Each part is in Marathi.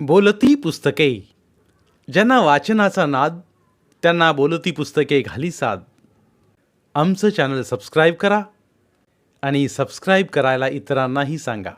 बोलती पुस्तके. ज्यांना वाचनाचा नाद त्यांना बोलती पुस्तके घाली साद. आमचं चॅनल सबस्क्राईब करा आणि सबस्क्राईब करायला इतरांनाही सांगा.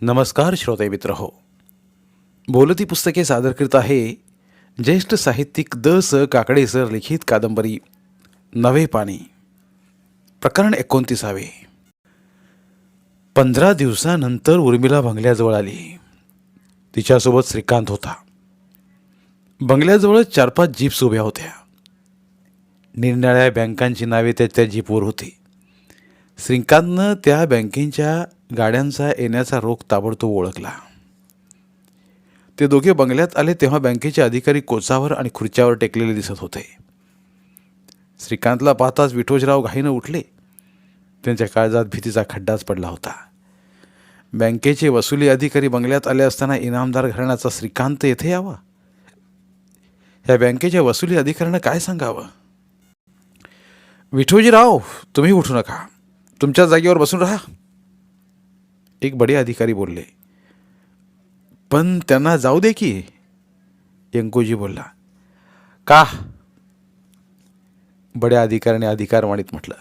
नमस्कार श्रोते मित्र हो. बोलती पुस्तके सादर करीत आहे ज्येष्ठ साहित्यिक द स काकडे सर लिखित कादंबरी नवे पाणी. प्रकरण एकोणतीसावे. पंधरा दिवसानंतर उर्मिला बंगल्याजवळ आली. तिच्यासोबत श्रीकांत होता. बंगल्याजवळच चार पाच जीप्स उभ्या होत्या. निरनिळ्या बँकांची नावे त्या त्या जीपवर होती. श्रीकांतनं त्या बँकेच्या गाड्यांचा येण्याचा रोख ताबडतोब ओळखला. ते दोघे बंगल्यात आले तेव्हा बँकेचे अधिकारी कोचावर आणि खुर्च्यावर टेकलेले दिसत होते. श्रीकांतला पाहताच विठोजराव घाईनं उठले. त्यांच्या काळजात भीतीचा खड्डाच पडला होता. बँकेचे वसुली अधिकारी बंगल्यात आले असताना इनामदार घराण्याचा श्रीकांत येथे यावा? या बँकेच्या वसुली अधिकाऱ्यानं काय सांगावं? विठोजीराव तुम्ही उठू नका. तुमच्या जागेवर बसून राहा. एक बडे अधिकारी बोलले. पण त्यांना जाऊ दे की यंकोजी बोलला. का? बड्या अधिकाऱ्याने अधिकारवाणीत म्हटलं.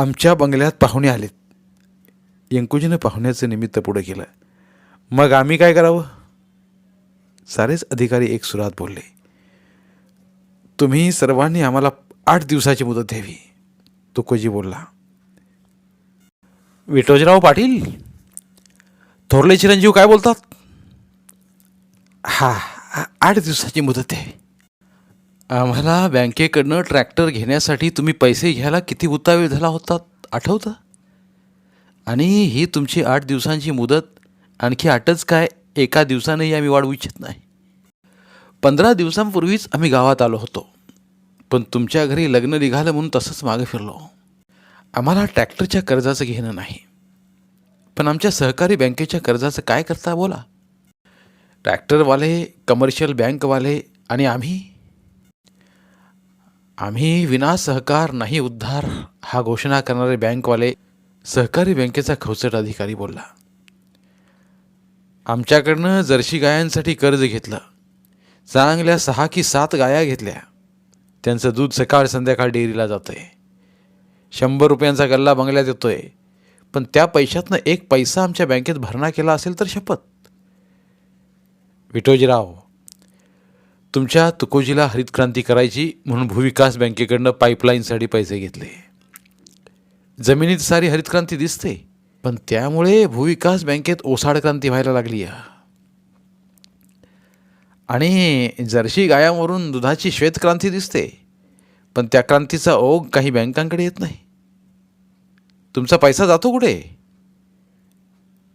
आमच्या बंगल्यात पाहुणे आलेत. यंकुजीनं पाहुण्याचं निमित्त पुढे केलं. मग आम्ही काय करावं? सारेच अधिकारी एक सुरात बोलले. तुम्ही सर्वांनी आम्हाला आठ दिवसाची मुदत द्यावी. तुकोजी बोलला. विठोजीराव पाटील थोरले चिरंजीव काय बोलतात? हा आठ दिवसाची मुदत आहे. आम्हाला बँकेकडनं ट्रॅक्टर घेण्यासाठी तुम्ही पैसे घ्यायला किती उतावीळ झाला होता आठवतं? आणि ही तुमची आठ दिवसांची मुदत आणखी आठच काय एका दिवसानंही आम्ही वाढवू इच्छित नाही. पंधरा दिवसांपूर्वीच आम्ही गावात आलो होतो. पण तुमच्या घरी लग्न निघालं म्हणून तसंच मागे फिरलो. आम्हाला ट्रॅक्टरच्या कर्जाचं घेणं नाही. पण आमच्या सहकारी बँकेच्या कर्जाचं काय करता बोला? ट्रॅक्टरवाले कमर्शियल बँकवाले आणि आम्ही आम्ही विना सहकार नाही उद्धार हा घोषणा करणारे बँकवाले सहकारी बँकेचा खवचट अधिकारी बोलला. आमच्याकडनं जर्शी गायांसाठी कर्ज घेतलं. चांगल्या सहा की सात गाया घेतल्या. त्यांचं दूध सकाळ संध्याकाळ डेअरीला जातं आहे शंभर रुपयांचा गल्ला बंगल्यात येतो आहे पण त्या पैशातनं एक पैसा आमच्या बँकेत भरणा केला असेल तर शपथ. विठोजीराव तुमच्या तुकोजीला हरित क्रांती करायची म्हणून भूविकास बँकेकडनं पाईपलाईनसाठी पैसे घेतले. जमिनीत सारी हरित क्रांती दिसते पण त्यामुळे भूविकास बँकेत ओसाड क्रांती व्हायला लागली आहे. आणि जर्शी गायावरून दुधाची श्वेतक्रांती दिसते पण त्या क्रांतीचा ओघ काही बँकांकडे येत नाही. तुमचा पैसा जातो कुठे?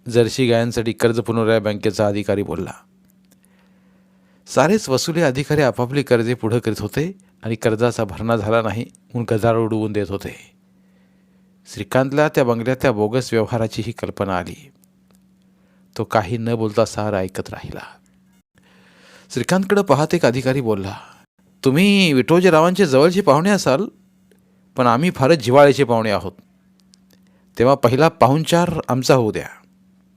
जर्शी गायांसाठी कर्ज पुनर्या बँकेचा अधिकारी बोलला. सारेच वसुली अधिकारी आपापली कर्जे पुढं करीत होते आणि कर्जाचा भरणा झाला नाही म्हणून गजाळ उडवून देत होते. श्रीकांतला त्या बंगल्यातल्या बोगस व्यवहाराची ही कल्पना आली. तो काही न बोलता सार ऐकत राहिला. श्रीकांतकडं पाहत एक अधिकारी बोलला तुम्ही विठोजीरावांचे जवळचे पाहुणे असाल पण आम्ही फारच जिवाळ्याचे पाहुणे आहोत. तेव्हा पहिला पाहुणचार आमचा होऊ द्या.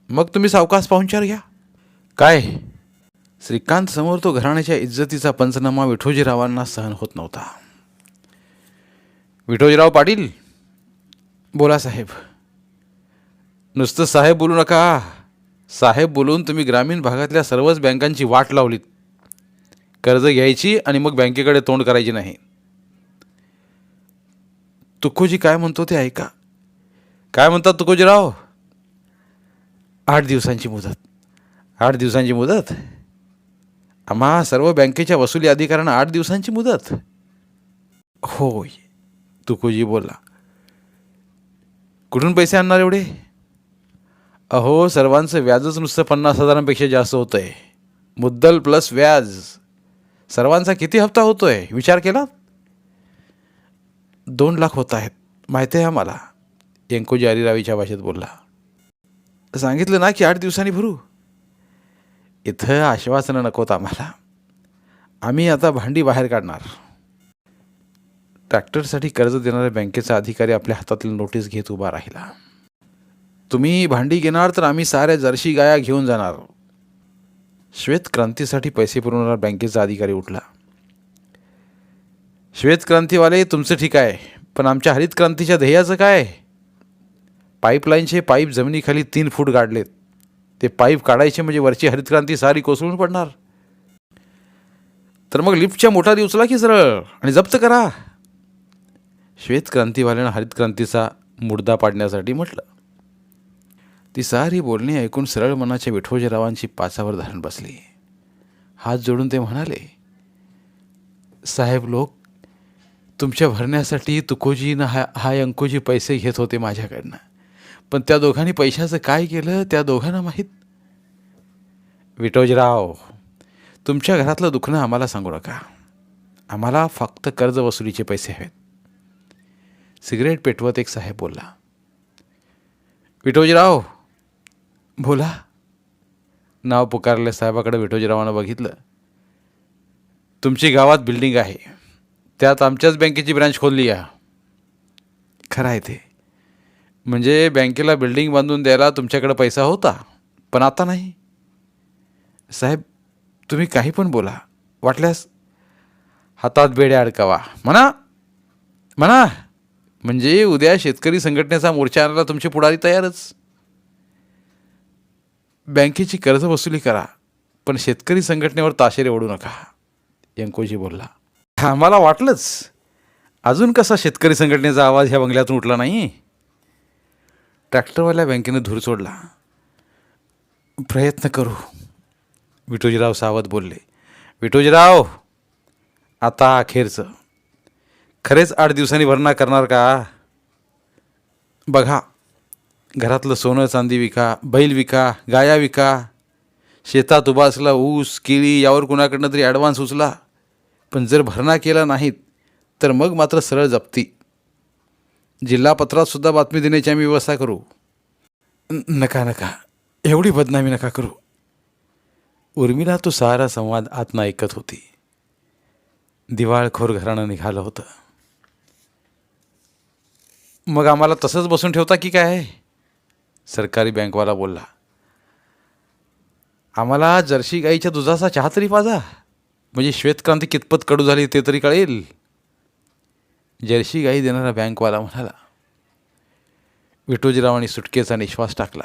मग तुम्ही सावकाश पाहुणचार घ्या. काय? श्रीकांत समोर तो घराण्याच्या इज्जतीचा पंचनामा विठोजीरावांना सहन होत नव्हता. विठोजीराव पाटील बोला साहेब. नुसतं साहेब बोलू नका. साहेब बोलून तुम्ही ग्रामीण भागातल्या सर्वच बँकांची वाट लावलीत. कर्ज घ्यायची आणि मग बँकेकडे तोंड करायची नाही. तुकोजी काय म्हणतो ते ऐका. काय म्हणतात तुकोजीराव? आठ दिवसांची मुदत. आठ दिवसांची मुदत? आम्हा सर्व बँकेच्या वसुली अधिकाऱ्यांना आठ दिवसांची मुदत. होय. तुकोजी बोला कुठून पैसे आणणार एवढे? अहो सर्वांचं व्याजच नुसतं पन्नास हजारांपेक्षा जास्त होतं आहे मुद्दल प्लस व्याज. सर्वांचा किती हप्ता होतो आहे विचार केला? दोन लाख होत आहेत. माहिती आहे आम्हाला. यंकोजी हरिरावीच्या भाषेत बोलला. सांगितलं ना की आठ दिवसांनी भरू? इथं आश्वासनं नकोत आम्हाला. आम्ही आता भांडी बाहेर काढणार. ट्रॅक्टरसाठी कर्ज देणाऱ्या बँकेचा अधिकारी आपल्या हातातील नोटीस घेत उभा राहिला. तुम्ही भांडी घेणार तर आम्ही साऱ्या जर्शी गाया घेऊन जाणार. श्वेत क्रांतीसाठी पैसे पुरवणारा बँकेचा अधिकारी उठला. श्वेत क्रांतीवाले तुमचं ठीक आहे पण आमच्या हरित क्रांतीच्या ध्येयाचं काय? पाईपलाईनचे पाईप जमिनीखाली तीन फूट गाडलेत. ते पाईप काढायचे म्हणजे वरची हरितक्रांती सारी कोसळून पडणार. तर मग लिफ्टच्या मोटारी उचला की सरळ आणि जप्त करा. श्वेतक्रांतीवाल्यानं हरितक्रांतीचा मुर्दा पाडण्यासाठी म्हटलं. ती सारी बोलणी ऐकून सरळ मनाच्या विठोजीरावांची पाचावर धारण बसली. हात जोडून ते म्हणाले साहेब लोक तुमच्या भरण्यासाठी तुकोजीनं हा हा अंकोजी पैसे घेत होते माझ्याकडनं. पण त्या दोघांनी पैशाचं काय केलं त्या दोघांना माहीत? विटोजराव तुमच्या घरातलं दुखणं आम्हाला सांगू नका. आम्हाला फक्त कर्ज वसुलीचे पैसे हवेत. सिगरेट पेटवत एक साहेब बोलला. विठोजीराव बोला. नाव पुकारले साहेबाकडे विठोजीरावानं बघितलं. तुमची गावात बिल्डिंग आहे. त्यात आमच्याच बँकेची ब्रँच खोलली आहे खरं आहे ते. म्हणजे बँकेला बिल्डिंग बांधून द्यायला तुमच्याकडे पैसा होता पण आता नाही. साहेब तुम्ही काही पण बोला. वाटल्यास हातात बेड्या अडकावा. म्हणा. म्हणा. म्हणजे उद्या शेतकरी संघटनेचा मोर्चा आणायला तुमची पुढारी तयारच. बँकेची कर्ज वसुली करा पण शेतकरी संघटनेवर ताशेरे ओढू नका यंकोजी बोलला. आम्हाला वाटलंच. अजून कसा शेतकरी संघटनेचा आवाज ह्या बंगल्यातून उठला नाही? ट्रॅक्टरवाल्या बँकेनं धूर सोडला. प्रयत्न करू विठोजीराव सावध बोलले. विठोजीराव आता अखेरचं. खरेच आठ दिवसांनी भरणा करणार का? बघा घरातलं सोनं चांदी विका बैल विका गाया विका शेतात उभा असला ऊस केळी यावर कुणाकडनं तरी ॲडव्हान्स उचला. पण जर भरणा केला नाहीत तर मग मात्र सरळ जपती. जिल्हा सुद्धा बातमी देण्याची आम्ही व्यवस्था करू. नका नका. एवढी बदनामी नका करू. उर्मिला तो सारा संवाद आत्मा ऐकत होती. दिवाळखोर घराणं निघालं होतं. मग आम्हाला तसंच बसून ठेवता की काय? सरकारी बँकवाला बोलला. आम्हाला जर्शी गाईच्या दुधाचा चहा तरी पाजा. म्हणजे श्वेतक्रांती कितपत कडू झाली ते तरी कळेल. जर्शी गाई देणारा बँकवाला म्हणाला विठोजीरावांनी सुटकेचा निश्वास टाकला.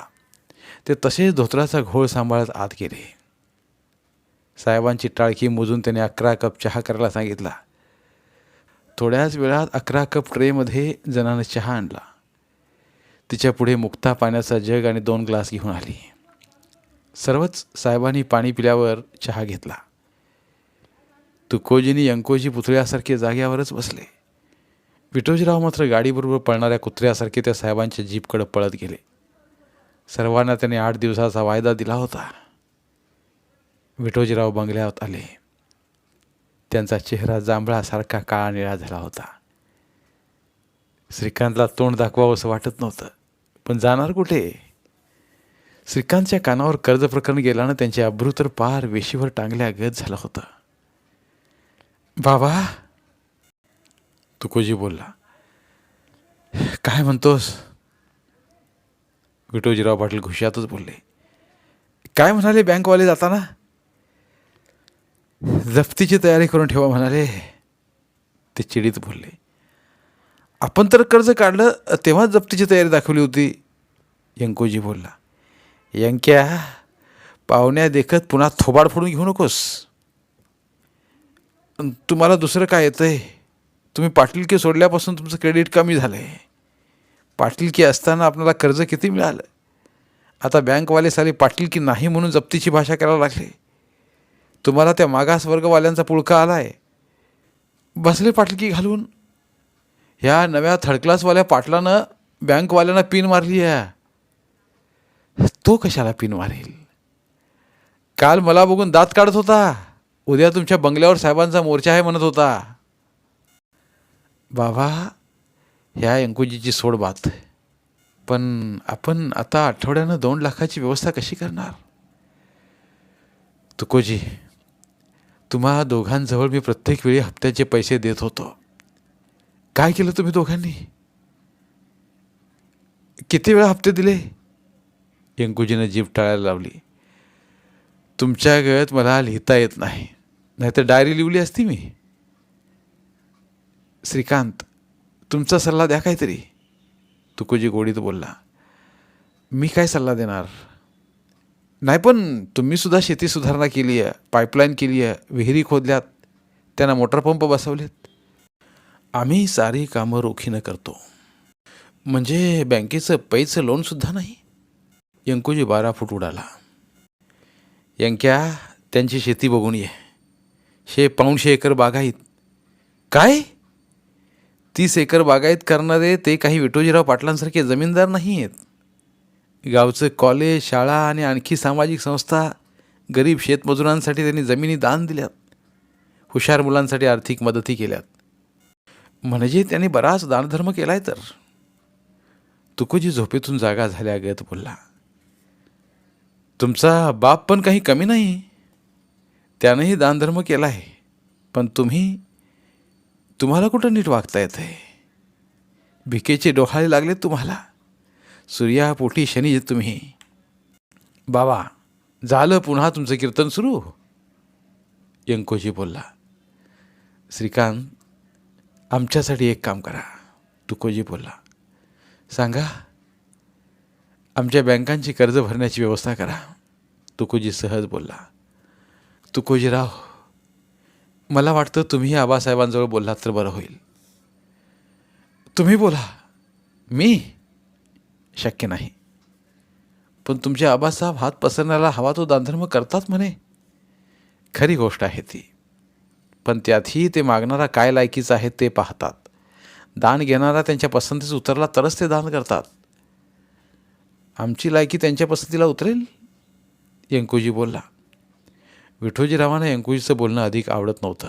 ते तसेच धोत्राचा घोळ सांभाळत आत गेले. साहेबांची टाळकी मोजून त्याने अकरा कप चहा करायला सांगितला. थोड्याच वेळात अकरा कप ट्रेमध्ये जनानं चहा आणला. तिच्या पुढे मुक्ता पाण्याचा जग आणि दोन ग्लास घेऊन आली. सर्वच साहेबांनी पाणी पिल्यावर चहा घेतला. तुकोजीनी यंकोजी पुतळ्यासारखे जाग्यावरच बसले. विठोजीराव मात्र गाडीबरोबर पळणाऱ्या कुत्र्यासारखे त्या साहेबांच्या जीपकडे पळत गेले. सर्वांना त्याने आठ दिवसाचा वायदा दिला होता. विठोजीराव बंगल्यात आले. त्यांचा चेहरा जांभळासारखा काळा निळा झाला होता. श्रीकांतला तोंड दाखवावं असं वाटत नव्हतं पण जाणार कुठे? श्रीकांतच्या कानावर कर्ज प्रकरण गेल्यानं त्यांचे अब्रू तर पार वेशीवर टांगल्या गत झालं होतं. बाबा तुकोजी बोलला काय म्हणतोस? विठोजीराव पाटील घुशातच बोलले काय म्हणाले बँकवाले जाताना? जप्तीची तयारी करून ठेवा म्हणाले. ते चिडीत बोलले आपण तर कर्ज काढलं तेव्हाच जप्तीची तयारी दाखवली होती. यंकोजी बोलला यंक्या पाहुण्या देखत पुन्हा थोबाड फोडून घेऊ नकोस. तुम्हाला दुसरं काय येतं आहे तुम्ही पाटीलकी सोडल्यापासून तुमचं क्रेडिट कमी झालं आहे पाटीलकी असताना आपल्याला कर्ज किती मिळालं? आता बँकवाले सारे पाटीलकी नाही म्हणून जप्तीची भाषा करायला लागले. तुम्हाला त्या मागासवर्गवाल्यांचा पुळका आला आहे बसले पाटीलकी घालून. ह्या नव्या थर्ड क्लासवाल्या पाटलानं बँकवाल्यांना पिन मारली आहे. तो कशाला पिन मारेल? काल मला बघून दात काढत होता. उद्या तुमच्या बंगल्यावर साहेबांचा मोर्चा आहे म्हणत होता. बाबा ह्या अंकुजीची सोड बात. पण आपण आता आठवड्यानं दोन लाखाची व्यवस्था कशी करणार? तुकोजी तुम्हा दोघांजवळ मी प्रत्येक वेळी हप्त्याचे पैसे देत होतो. काय केलं तुम्ही दोघांनी? किती वेळा हप्ते दिले? यंकुजीनं जीभ टाळायला लावली. तुमच्या गळ्यात मला लिहिता येत नाही. नाहीतर डायरी लिहिली असती मी. श्रीकांत तुमचा सल्ला द्या काहीतरी. तुकोजी गोडीत बोलला मी काय सल्ला देणार? नाही पण तुम्हीसुद्धा शेती सुधारणा केली आहे पाईपलाईन केली आहे विहिरी खोदल्यात त्यांना मोटरपंप बसवलेत. आम्ही सारी कामं रोखीनं करतो. म्हणजे बँकेचं पैचं लोनसुद्धा नाही? यंकुजी बारा फूट उडाला. यंक्या त्यांची शेती बघून ये. शे पाऊणशे एकर बाग आहेत काय? तीस एकर बागायत करणारे ते काही विठोजीराव पाटलांसारखे जमीनदार नाही आहेत गावचं कॉलेज शाळा आणि आणखी सामाजिक संस्था गरीब शेतमजुरांसाठी त्यांनी जमिनी दान दिल्यात. हुशार मुलांसाठी आर्थिक मदती केल्यात. म्हणजे त्यांनी बराच दानधर्म केलाय तर. तुकोजी झोपेतून जागा झाल्यागत बोलला. तुमचा बाप पण काही कमी नाही. त्यानंही दानधर्म केला आहे पण तुम्ही तुम्हाला कुठं नीट वागता येत आहे भिकेचे डोहाळे लागले तुम्हाला? सूर्यापोटी शनी तुम्ही. बाबा झालं पुन्हा तुमचं कीर्तन सुरू? यंकोजी बोलला श्रीकांत आमच्यासाठी एक काम करा. तुकोजी बोलला सांगा आमच्या बँकांची कर्ज भरण्याची व्यवस्था करा. तुकोजी सहज बोलला तुकोजीराव मला वाटतं तुम्ही आबासाहेबांजवळ बोललात तर बरं होईल. तुम्ही बोला. मी शक्य नाही. पण तुमचे आबासाहेब हात पसरण्याला हवा तो दानधर्म करतात म्हणे. खरी गोष्ट आहे ती. पण त्यातही ते मागणारा काय लायकीचं आहे ते पाहतात. दान घेणारा त्यांच्या पसंतीस उतरला तरच ते दान करतात. आमची लायकी त्यांच्या पसंतीला उतरेल? यंकुजी बोलला. विठोजीरावांना यंकुजीचं बोलणं अधिक आवडत नव्हतं.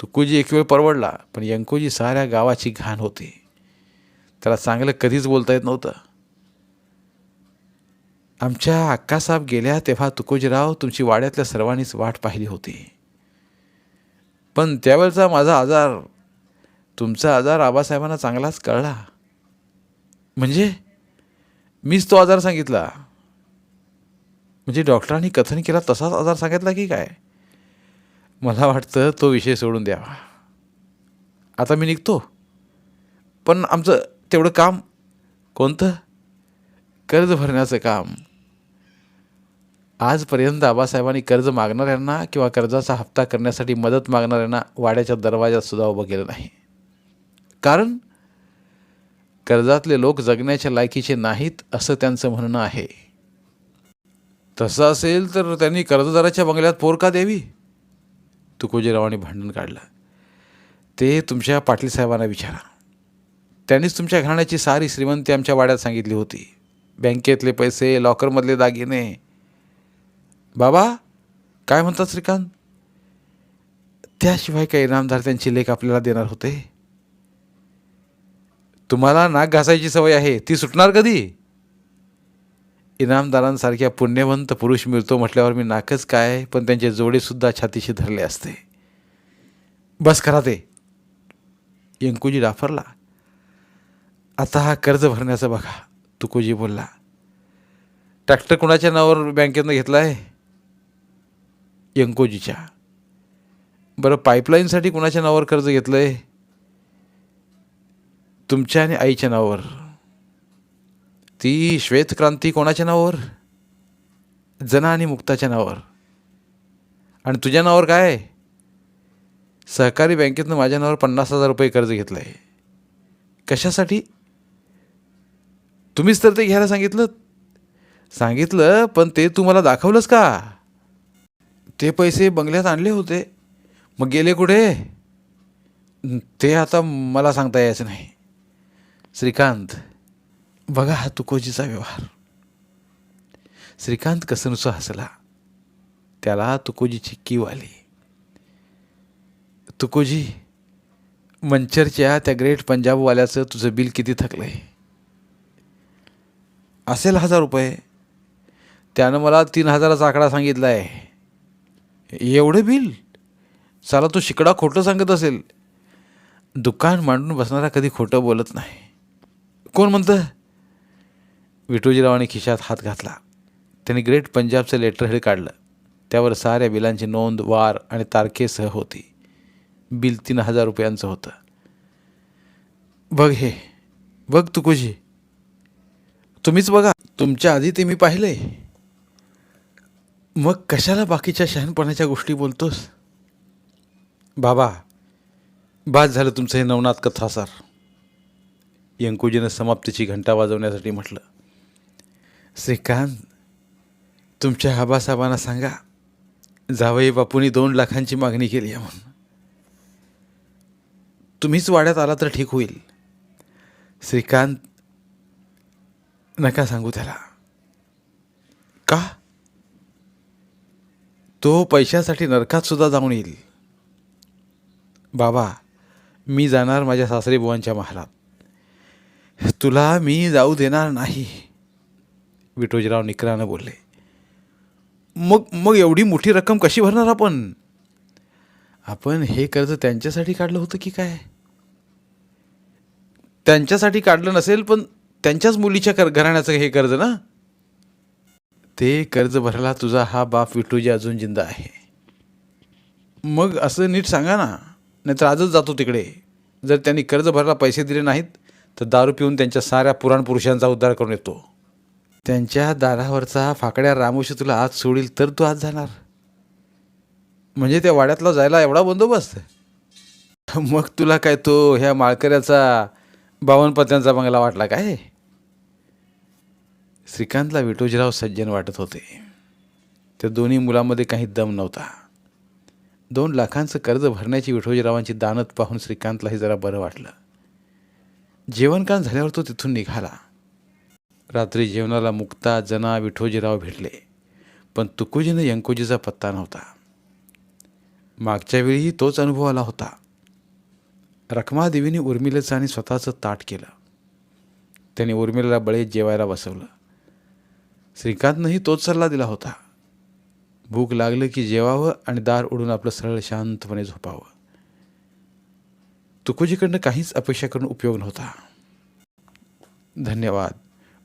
तुकुजी एक वेळ परवडला पण यंकुजी साऱ्या गावाची घाण होती. त्याला चांगलं कधीच बोलता येत नव्हतं. आमच्या अक्कासाहेब गेल्या तेव्हा तुकोजीराव तुमची वाड्यातल्या सर्वांनीच वाट पाहिली होती. पण त्यावेळचा माझा आजार तुमचा आजार आबासाहेबांना चांगलाच कळला. म्हणजे मीच तो आजार सांगितला. म्हणजे डॉक्टरांनी कथन केला तसाच आजार सांगितला की काय? मला वाटतं तो विषय सोडून द्यावा. आता मी निघतो. पण आमचं तेवढं काम कोणतं? कर्ज भरण्याचं काम. आजपर्यंत आबासाहेबांनी कर्ज मागणाऱ्यांना किंवा कर्जाचा हप्ता करण्यासाठी मदत मागणाऱ्यांना वाड्याच्या दरवाजात सुद्धा उभं केलं नाही. कारण कर्जातले लोक जगण्याच्या लायकीचे नाहीत असं त्यांचं म्हणणं आहे. तसं असेल तर त्यांनी कर्जदाराच्या बंगल्यात पोर का द्यावी? तुकोजीरावांनी भांडण काढलं. ते तुमच्या पाटील साहेबांना विचारा. त्यांनीच तुमच्या घराण्याची सारी श्रीमंती आमच्या वाड्यात सांगितली होती. बँकेतले पैसे लॉकरमधले दागिने. बाबा काय म्हणतात श्रीकांत? त्याशिवाय काही इनामदार त्यांची लेख आपल्याला देणार होते. तुम्हाला नाक घासायची सवय आहे ती सुटणार कधी? इनामदारांसारख्या पुण्यवंत पुरुष मिळतो म्हटल्यावर मी नाकच काय पण त्यांचे जोडेसुद्धा छातीशी धरले असते. बस करा ते. यंकुजी डाफरला. आता हा कर्ज भरण्याचं बघा तुकोजी बोलला. ट्रॅक्टर कुणाच्या नावावर बँकेतनं घेतला आहे यंकोजीच्या. बरं पाईपलाईनसाठी कुणाच्या नावावर कर्ज घेतलं आहे तुमच्या आणि आईच्या नावावर. ती श्वेतक्रांती कोणाच्या नावावर? जना आणि मुक्ताच्या नावावर. आणि तुझ्या नावावर काय? सहकारी बँकेतनं माझ्या नावावर पन्नास हजार रुपये कर्ज घेतलं आहे कशासाठी? तुम्हीच तर ते घ्यायला सांगितलं. सांगितलं पण ते तुम्हाला दाखवलंच का? ते पैसे बंगल्यात आणले होते. मग गेले कुठे? ते आता मला सांगता यायचं नाही. श्रीकांत बघा हा तुकोजीचा व्यवहार. श्रीकांत कसनुसं हसला. त्याला तुकोजीची कीव आली. तुकोजी मंचरच्या त्या ग्रेट पंजाबवाल्याचं तुझं बिल किती थकलं आहे असेल हजार रुपये. त्यानं मला तीन हजाराचा आकडा सांगितला आहे एवढं बिल? चला तो शिकडा खोटं सांगत असेल. दुकान मांडून बसणारा कधी खोटं बोलत नाही. कोण म्हणतं? विठोजीरावाने खिशात हात घातला. त्यांनी ग्रेट पंजाबचं लेटर हेड काढलं. त्यावर साऱ्या बिलांची नोंद वार आणि तारखेसह होती. बिल तीन हजार रुपयांचं होतं. बघ हे बघ तुकोजी. तुम्हीच बघा. तुमच्या आधी ते मी पाहिलंय. मग कशाला बाकीच्या शहाणपणाच्या गोष्टी बोलतोस? बाबा बाद झालं तुमचं हे नवनाथ कथासार यंकुजीनं समाप्तीची घंटा वाजवण्यासाठी म्हटलं. श्रीकांत तुमच्या आबासाहेबांना सांगा जावई बापूंनी दोन लाखांची मागणी केली आहे म्हणून. तुम्हीच वाड्यात आला तर ठीक होईल. श्रीकांत नका सांगू त्याला. का? तो पैशासाठी नरकात सुद्धा जाऊन येईल. बाबा मी जाणार माझ्या सासरी बुवांच्या महालात. तुला मी जाऊ देणार नाही. विठोजीराव निकरानं बोलले मग मग एवढी मोठी रक्कम कशी भरणार आपण? आपण हे कर्ज त्यांच्यासाठी काढलं होतं की काय? त्यांच्यासाठी काढलं नसेल पण त्यांच्याच मुलीच्या कर घराण्याचं हे कर्ज ना? ते कर्ज भरायला तुझा हा बाप विठोजी अजून जिंदा आहे. मग असं नीट सांगा ना नाहीतर आजच जातो तिकडे. जर त्यांनी कर्ज भरायला पैसे दिले नाहीत तर दारू पिऊन त्यांच्या साऱ्या पुराण पुरुषांचा उद्धार करून येतो. त्यांच्या दारावरचा फाकड्या रामोशी तुला आज सोडील तर तू आज जाणार. म्हणजे त्या वाड्यातला जायला एवढा बंदोबस्त मग तुला काय तो ह्या माळकऱ्याचा बावनपत्यांचा बंगला वाटला काय श्रीकांतला विठोजीराव सज्जन वाटत होते. त्या दोन्ही मुलामध्ये काही दम नव्हता. दोन लाखांचं कर्ज भरण्याची विठोजीरावांची दानत पाहून श्रीकांतलाही जरा बरं वाटलं. जेवणकान झाल्यावर तो तिथून निघाला. रात्री जेवणाला मुक्ता जना विठोजीराव भेटले. पण तुकोजीनं यंकोजीचा पत्ता नव्हता. मागच्या वेळीही तोच अनुभव आला होता. रखमादेवीने उर्मिलेचं आणि स्वतःचं ताट केलं. त्याने उर्मिलेला बळेत जेवायला बसवलं. श्रीकांतनंही तोच सल्ला दिला होता. भूक लागलं की जेवावं आणि दार उडून आपलं सरळ शांतपणे झोपावं. तुकोजीकडनं काहीच अपेक्षा करून उपयोग नव्हता. धन्यवाद.